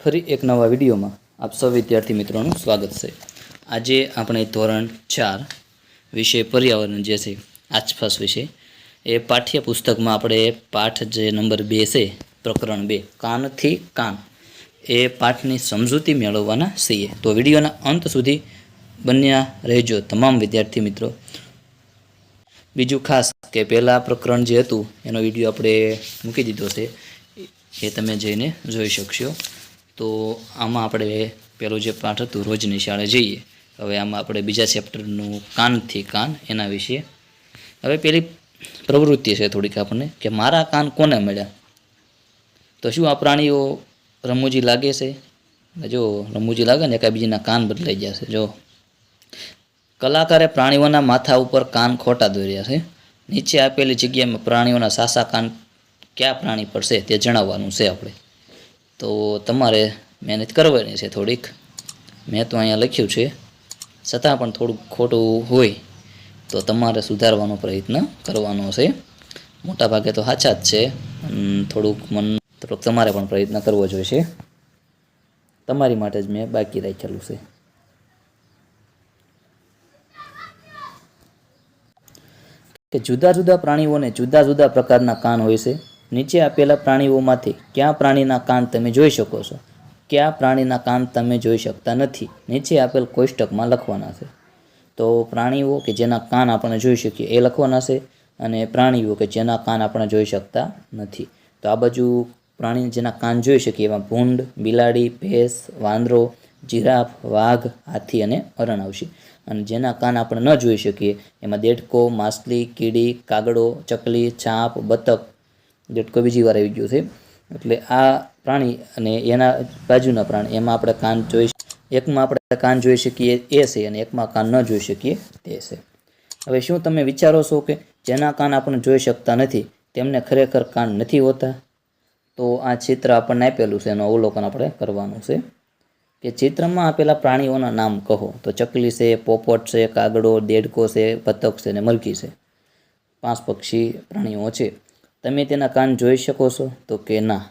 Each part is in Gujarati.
ફરી એક નવા વિડીયોમાં આપ સૌ વિદ્યાર્થી મિત્રોનું સ્વાગત છે. આજે આપણે ધોરણ ચાર વિષય પર્યાવરણ જે છે આસપાસ વિશે એ પાઠ્યપુસ્તકમાં આપણે પાઠ જે નંબર બે છે, પ્રકરણ બે કાનથી કાન, એ પાઠની સમજૂતી મેળવવાના છીએ. તો વિડીયોના અંત સુધી બન્યા રહેજો તમામ વિદ્યાર્થી મિત્રો. બીજું ખાસ કે પહેલાં પ્રકરણ જે હતું, એનો વીડિયો આપણે મૂકી દીધો છે, એ તમે જઈને જોઈ શકશો. તો આમાં આપણે પેલું જે પાઠ હતું, રોજની શાળા જઈએ. હવે આમાં આપણે બીજા ચેપ્ટરનું કાનથી કાન, એના વિશે. હવે પેલી પ્રવૃત્તિ છે થોડીક આપણને, કે મારા કાન કોને મળ્યા? તો શું આ પ્રાણીઓ રમૂજી લાગે છે? જો રમૂજી લાગે ને એકાબીજીના કાન બદલાઈ જશે જો કલાકારે પ્રાણીઓના માથા ઉપર કાન ખોટા દોર્યા છે. નીચે આપેલી જગ્યામાં પ્રાણીઓના સાસા કાન કયા પ્રાણી પર છે તે જણાવવાનું છે આપણે. તો તમારે મહેનત કરવાની છે થોડીક. મેં તો અહીંયા લખ્યું છે, છતાં પણ થોડુંક ખોટું હોય તો તમારે સુધારવાનો પ્રયત્ન કરવાનો છે. મોટા ભાગે તો સાચા જ છે થોડુંક મન થોડુંક તમારે પણ પ્રયત્ન કરવો જોઈશે. તમારી માટે જ મેં બાકી રાખેલું છે. કે જુદા જુદા પ્રાણીઓને જુદા જુદા પ્રકારના કાન હોય છે. નીચે આપેલા પ્રાણીઓમાંથી કયા પ્રાણીના કાન તમે જોઈ શકો છો? કયા પ્રાણીના કાન તમે જોઈ શકતા નથી? નીચે આપેલ કોષ્ટકમાં લખવાના છે. તો પ્રાણીઓ કે જેના કાન આપણે જોઈ શકીએ, એ લખવાના છે અને પ્રાણીઓ કે જેના કાન આપણે જોઈ શકતા નથી. તો આ બાજુ પ્રાણી જેના કાન જોઈ શકીએ એમાં ભૂંડ, બિલાડી, ભેંસ, વાંદરો, જીરાફ, વાઘ, હાથી અને હરણ આવશે અને જેના કાન આપણે ન જોઈ શકીએ, એમાં દેડકો, માછલી, કીડી, કાગડો, ચકલી, છાપ, બતક દેડકો બીજી વાર આવી ગયું છે. એટલે આ પ્રાણી અને એના બાજુના પ્રાણી, એમાં આપણે કાન જોઈ એકમાં આપણે કાન જોઈ શકીએ, એ છે, અને એકમાં કાન ન જોઈ શકીએ, તે છે. હવે શું તમે વિચારો છો કે જેના કાન આપણે જોઈ શકતા નથી, તેમને ખરેખર કાન નથી હોતા? તો આ ચિત્ર આપણને આપેલું છે, એનું અવલોકન આપણે કરવાનું છે. કે ચિત્રમાં આપેલા પ્રાણીઓના નામ કહો. તો ચકલી છે, પોપટ છે, કાગડો, દેડકો છે બતક છે અને મરઘી છે. પાંચ પક્ષી પ્રાણીઓ છે. તમે તેના કાન જોઈ શકો છો? તો કે ના.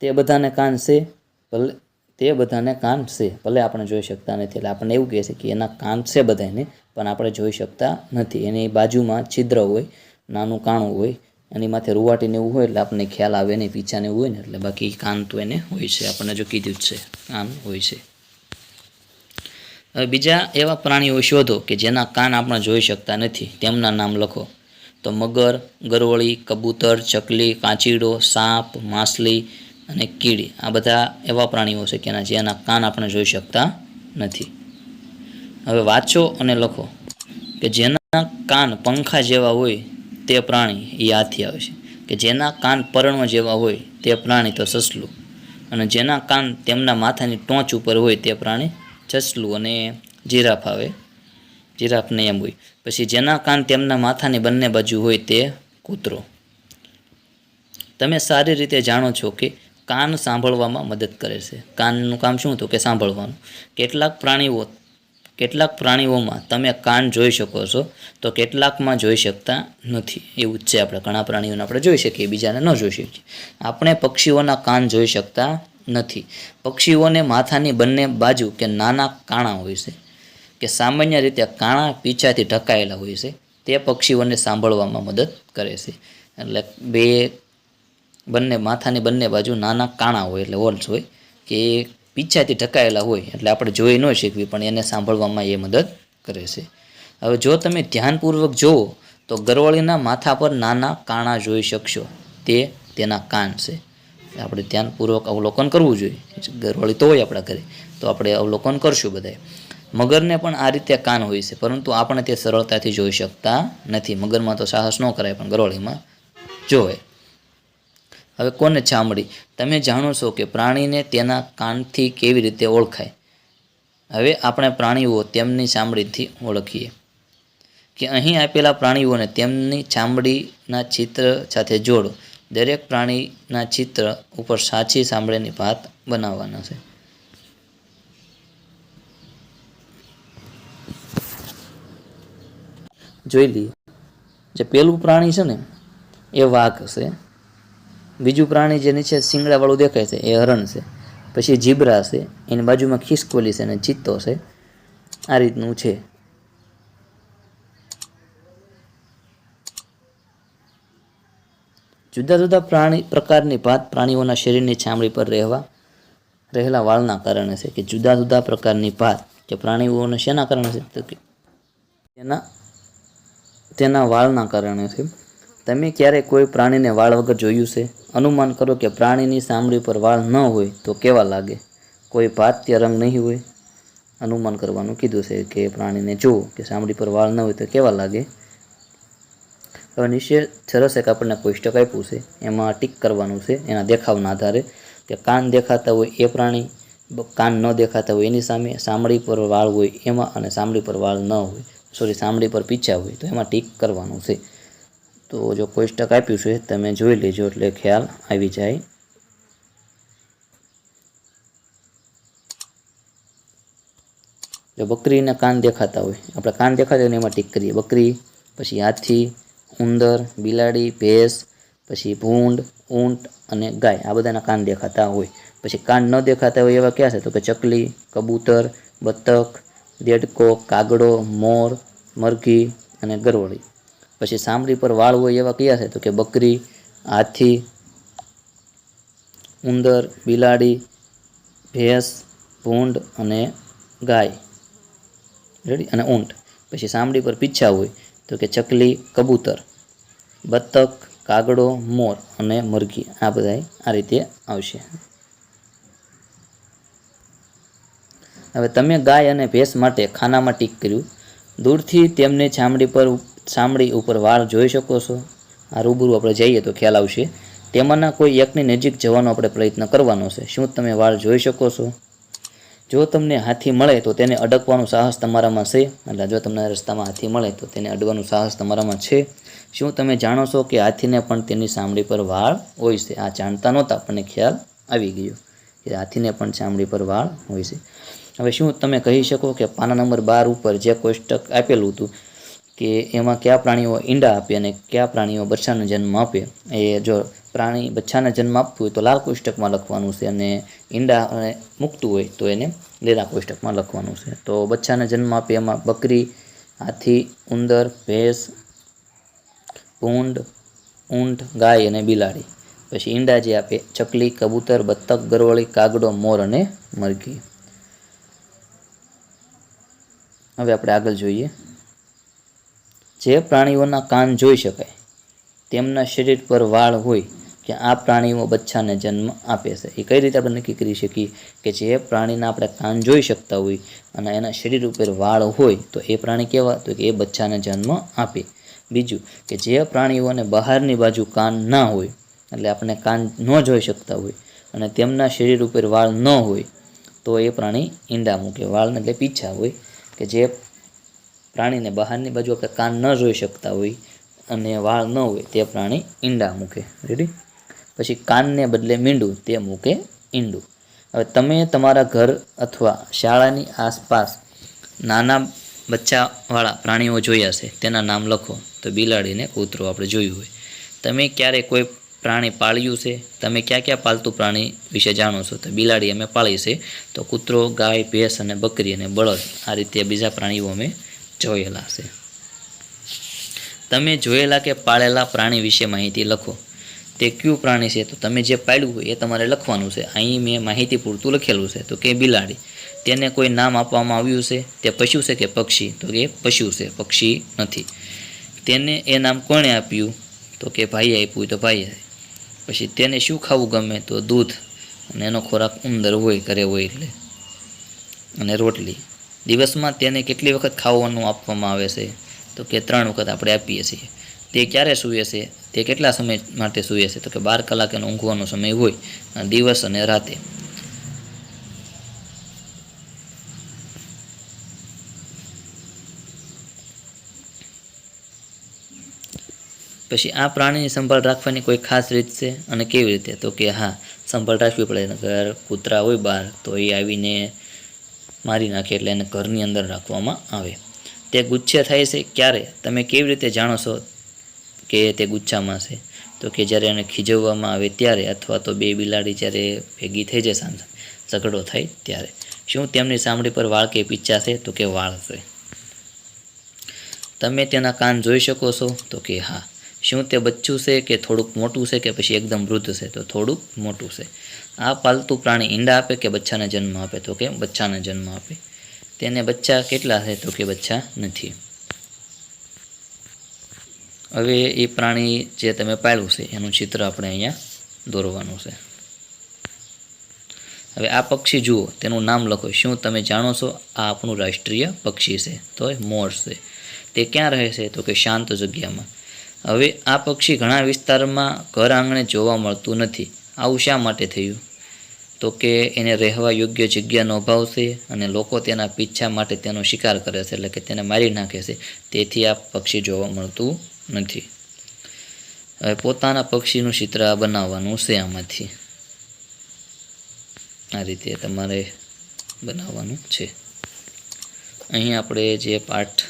તે બધાને કાન છે? ભલે, તે બધાને કાન છે. ભલે આપણે જોઈ શકતા નથી. એટલે આપણને એવું કહે છે કે એના કાન છે બધાને પણ આપણે જોઈ શકતા નથી. એની બાજુમાં છિદ્ર હોય, નાનું કાણું હોય, એની માથે રૂવાટીને એવું હોય એટલે આપણને ખ્યાલ આવે નહીં પીછાને એવું હોય ને, એટલે બાકી કાન તો એને હોય છે. આપણને જો કીધું જ છે, કાન હોય છે. હવે બીજા એવા પ્રાણીઓ શોધો કે જેના કાન આપણે જોઈ શકતા નથી. તેમના નામ લખો. તો મગર, ગરવળી, કબૂતર, ચકલી, કાંચીડો, સાપ, માછલી અને કીડી આ બધા એવા પ્રાણીઓ છે કે જેના કાન આપણે જોઈ શકતા નથી. હવે વાંચો અને લખો કે જેના કાન પંખા જેવા હોય તે પ્રાણી એ હાથી આવે છે. કે જેના કાન પર્ણો જેવા હોય તે પ્રાણી તો સસલું. અને જેના કાન તેમના માથાની ટોચ ઉપર હોય તે પ્રાણી ચસલું અને જીરાફ આવે જીરાફને એમ હોય. પછી જેના કાન તેમના માથાની બંને બાજુ હોય તે કૂતરો. તમે સારી રીતે જાણો છો કે કાન સાંભળવામાં મદદ કરે છે. કાનનું કામ શું હતું કે સાંભળવાનું. કેટલાક પ્રાણીઓ, કેટલાક પ્રાણીઓમાં તમે કાન જોઈ શકો છો, તો કેટલાકમાં જોઈ શકતા નથી. એવું જ છે આપણે. ઘણા પ્રાણીઓને આપણે જોઈ શકીએ, બીજાને ન જોઈ શકીએ. આપણે પક્ષીઓના કાન જોઈ શકતા નથી. પક્ષીઓને માથાની બંને બાજુ કે નાના કાણા હોય છે. કે સામાન્ય રીતે કાણા પીછાથી ઢકાયેલા હોય છે, તે પક્ષીઓને સાંભળવામાં મદદ કરે છે. એટલે બે બંને, માથાની બંને બાજુ નાના કાણા હોય એટલે હોલ્સ હોય, કે પીછાથી ઢકાયેલા હોય એટલે આપણે જોઈ ન શીખવી પણ એને સાંભળવામાં એ મદદ કરે છે. હવે જો તમે ધ્યાનપૂર્વક જુઓ, તો ગરવળીના માથા પર નાના કાણા જોઈ શકશો. તે તેના કાન છે. આપણે ધ્યાનપૂર્વક અવલોકન કરવું જોઈએ. ગરવળી તો હોય આપણા ઘરે. તો આપણે અવલોકન કરશું બધાએ. મગરને પણ આ રીતે કાન હોય છે, પરંતુ આપણે તે સરળતાથી જોઈ શકતા નથી. મગરમાં તો સાહસ ન કરાય, પણ ગરોળીમાં જોવે. હવે કોને ચામડી તમે જાણો છો કે પ્રાણીને તેના કાનથી કેવી રીતે ઓળખાય. હવે આપણે પ્રાણીઓ તેમની ચામડીથી ઓળખીએ. કે અહીં આપેલા પ્રાણીઓને તેમની ચામડીના ચિત્ર સાથે જોડો. દરેક પ્રાણીના ચિત્ર ઉપર સાચી ચામડીની ભાત બનાવવાના છે. જોઈ લઈએ. જે પહેલું પ્રાણી છે ને, એ વાઘ હશે બીજું પ્રાણી જે નીચે શિંગડાવાળું દેખાય છે, એ હરણ છે. પછી જીબ્રા છે, એની બાજુમાં ખિસકોલી છે અને ચિત્તો છે. આ રીતનું છે. જુદા જુદા પ્રાણી, પ્રકારની ભાત પ્રાણીઓના શરીરની ચામડી પર રહેવા, રહેલા વાળના કારણે છે કે જુદા જુદા પ્રકારની ભાત કે પ્રાણીઓને શેના કારણે છે તો કે તેના તેના વાળના કારણે છે. તમે ક્યારે કોઈ પ્રાણીને વાળ વગર જોયું છે? અનુમાન કરો કે પ્રાણીની ચામડી પર વાળ ન હોય તો કેવા લાગે? કોઈ ભાત્ય રંગ નહીં હોય? અનુમાન કરવાનું કીધું છે કે પ્રાણીને જુઓ કે ચામડી પર વાળ ન હોય તો કેવા લાગે? હવે નીચે સરસ એક આપણને કોષ્ટક આપ્યું છે. એમાં ટીક કરવાનું છે. એના દેખાવના આધારે કે કાન દેખાતા હોય એ પ્રાણી, કાન ન દેખાતા હોય એની સામે ચામડી પર વાળ હોય એમાં અને ચામડી પર વાળ ન હોય. સોરી ચામડી પર પીછા હોય તો એમાં ટીક કરવાનું છે. તો જો કોષ્ટક આપ્યું છે, તમે જોઈ લેજો એટલે ખ્યાલ આવી જાય. જો બકરીના કાન દેખાતા હોય, આપણે કાન દેખાતા હોય એમાં ટીક કરીએ. બકરી, પછી હાથી, ઉંદર, બિલાડી, ભેંસ, પછી ભૂંડ, ઊંટ અને ગાય, આ બધાના કાન દેખાતા હોય. પછી કાન ન દેખાતા હોય એવા ક્યાં છે? તો કે ચકલી, કબૂતર, બતક દેડકો, કાગડો, મોર, મરઘી અને ગરોળી પછી સાંભળી પર વાળ હોય એવા કયા છે? તો કે બકરી, હાથી, ઉંદર, બિલાડી, ભેંસ, ભૂંડ અને ગાય. રેડી અને ઊંટ. પછી સાંભળી પર પીછા હોય તો કે ચકલી, કબૂતર, બતક, કાગડો, મોર અને મરઘી. આ બધા આ રીતે આવશે. હવે તમે ગાય અને ભેંસ માટે ખાનામાં ટીક કર્યું. દૂરથી તેમને ચામડી પર ચામડી ઉપર વાળ જોઈ શકો છો. આ રૂબરૂ આપણે જઈએ તો ખ્યાલ આવશે. તેમાંના કોઈ એકની નજીક જવાનો આપણે પ્રયત્ન કરવાનો છે. શું તમે વાળ જોઈ શકો છો? જો તમને હાથી મળે તો તેને અડકવાનું સાહસ તમારામાં છે. એટલે જો તમને રસ્તામાં હાથી મળે તો તેને અડવાનું સાહસ તમારામાં છે. શું તમે જાણો છો કે હાથીને પણ તેની સામડી પર વાળ હોય છે? આ જાણતા નહોતા, આપણને ખ્યાલ આવી ગયો. કે હાથીને પણ ચામડી પર વાળ હોય છે. હવે શું તમે કહી શકો કે પાના નંબર બાર ઉપર જે કોષ્ટક આપેલું હતું કે એમાં કયા પ્રાણીઓ ઈંડા આપે અને કયા પ્રાણીઓ બચ્ચાનો જન્મ આપે, એ જો પ્રાણી બચ્ચાને જન્મ આપતું હોય તો લાલ કોષ્ટકમાં લખવાનું છે અને ઈંડા મૂકતું હોય તો એને લીલા કોષ્ટકમાં લખવાનું છે. તો બચ્ચાને જન્મ આપે એમાં બકરી, હાથી, ઉંદર, ભેંસ ભૂંડ ઊંટ, ગાય અને બિલાડી. પછી ઈંડા જે આપે, ચકલી, કબૂતર, બતક, ગરવળી, કાગડો, મોર અને મરઘી. હવે આપણે આગળ જોઈએ. જે પ્રાણીઓના કાન જોઈ શકાય, તેમના શરીર પર વાળ હોય કે આ પ્રાણીઓ બચ્ચાને જન્મ આપે છે. એ કઈ રીતે આપણે નક્કી કરી શકીએ કે જે પ્રાણીના આપણે કાન જોઈ શકતા હોય અને એના શરીર ઉપર વાળ હોય તો એ પ્રાણી કેવા? તો કે એ બચ્ચાને જન્મ આપે. બીજું કે જે પ્રાણીઓને બહારની બાજુ કાન ના હોય એટલે આપણે કાન ન જોઈ શકતા હોય અને તેમના શરીર ઉપર વાળ ન હોય, તો એ પ્રાણી ઈંડા મૂકે. વાળને એટલે પીછા હોય, કે જે પ્રાણીને બહારની બાજુ આપણે કાન ન જોઈ શકતા હોય અને વાળ ન હોય, તે પ્રાણી ઈંડા મૂકે. રેડી પછી કાનને બદલે મીંડું, તે મૂકે ઈંડું. હવે તમે તમારા ઘર અથવા શાળાની આસપાસ નાના બચ્ચાવાળા પ્રાણીઓ જોયા છે તેના નામ લખો, તો બિલાડીને કૂતરો આપણે જોયું હોય. તમે ક્યારેય કોઈ પ્રાણી પાળ્યું છે? તમે ક્યાં ક્યાં પાલતુ પ્રાણી વિશે જાણો છો? તો બિલાડી અમે પાળી છે. તો કૂતરો, ગાય, ભેંસ અને બકરી અને બળદ, આ રીતે બીજા પ્રાણીઓ અમે જોયેલા છે. તમે જોયેલા કે પાળેલા પ્રાણી વિશે માહિતી લખો. તે કયું પ્રાણી છે? તો તમે જે પાળ્યું હોય એ તમારે લખવાનું છે. અહીં મેં માહિતી પૂરતું લખેલું છે. તો કે બિલાડી. તેને કોઈ નામ આપવામાં આવ્યું છે? તે પશુ છે કે પક્ષી? તો કે પશુ છે. પક્ષી નથી. તેને એ નામ કોણે આપ્યું? તો કે ભાઈએ આપ્યું તો ભાઈએ. પછી તેને શું ખાવું ગમે તો દૂધ અને એનો ખોરાક ઉંદર હોય, ઘરે હોય એટલે. અને રોટલી. દિવસમાં તેને કેટલી વખત ખાવાનું આપવામાં આવે છે? તો કે ત્રણ વખત આપણે આપીએ છીએ. તે ક્યારે સૂવે છે? તે કેટલા સમય માટે સૂવે છે? તો કે બાર કલાક એનો ઊંઘવાનો સમય હોય દિવસ અને રાતે. પછી આ પ્રાણીની સંભાળ રાખવાની કોઈ ખાસ રીત છે? અને કેવી રીતે? તો કે હા, સંભાળ રાખવી પડે. ઘર, કૂતરા હોય બહાર તો એ આવીને મારી નાખે એટલે એને ઘરની અંદર રાખવામાં આવે. તે ગુચ્છે થાય છે ક્યારે? તમે કેવી રીતે જાણો છો કે તે ગુચ્છામાં છે? તો કે જ્યારે એને ખીજવવામાં આવે ત્યારે અથવા તો બે બિલાડી જ્યારે ભેગી થઈ જાય, સાંજ ઝઘડો થાય ત્યારે. શું તેમની ચામડી પર વાળ કે પીચ્છા છે? તો કે વાળ છે. તમે તેના કાન જોઈ શકો છો? તો કે હા. શું તે બચ્ચું છે કે થોડુંક મોટું છે કે પછી એકદમ વૃદ્ધ છે? તો થોડુંક મોટું છે. આ પાલતુ પ્રાણી ઈંડા આપે કે બચ્ચાને જન્મ આપે? તો કે બચ્ચાને જન્મ આપે. તેને બચ્ચા કેટલા છે? તો કે બચ્ચા નથી. હવે એ પ્રાણી જે તમે પાળ્યું છે, એનું ચિત્ર આપણે અહીંયા દોરવાનું છે. હવે આ પક્ષી જુઓ, તેનું નામ લખો. શું તમે જાણો છો? આ આપણું રાષ્ટ્રીય પક્ષી છે. તો એ મોર છે. તે ક્યાં રહે છે? તો કે શાંત જગ્યામાં. હવે આ પક્ષી ઘણા વિસ્તારમાં ઘર આંગણે જોવા મળતું નથી. આવું શા માટે થયું? તો કે એને રહેવા યોગ્ય જગ્યાનો અભાવ છે અને લોકો તેના પીછા માટે તેનો શિકાર કરે છે, એટલે કે તેને મારી નાખે છે. તેથી આ પક્ષી જોવા મળતું નથી. હવે પોતાના પક્ષીનું ચિત્ર બનાવવાનું છે આમાંથી. આ રીતે તમારે બનાવવાનું છે. અહીં આપણે જે પાઠ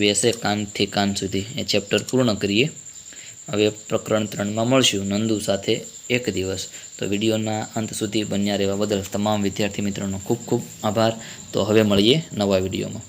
બેસે કાનથી કાન સુધી. એ ચેપ્ટર પૂર્ણ કરીએ. હવે પ્રકરણ ત્રણમાં મળશું. નંદુ સાથે એક દિવસ. તો વિડીયોના અંત સુધી બન્યા રહેવા બદલ તમામ વિદ્યાર્થી મિત્રોનો ખૂબ ખૂબ આભાર. તો હવે મળીએ નવા વિડીયોમાં.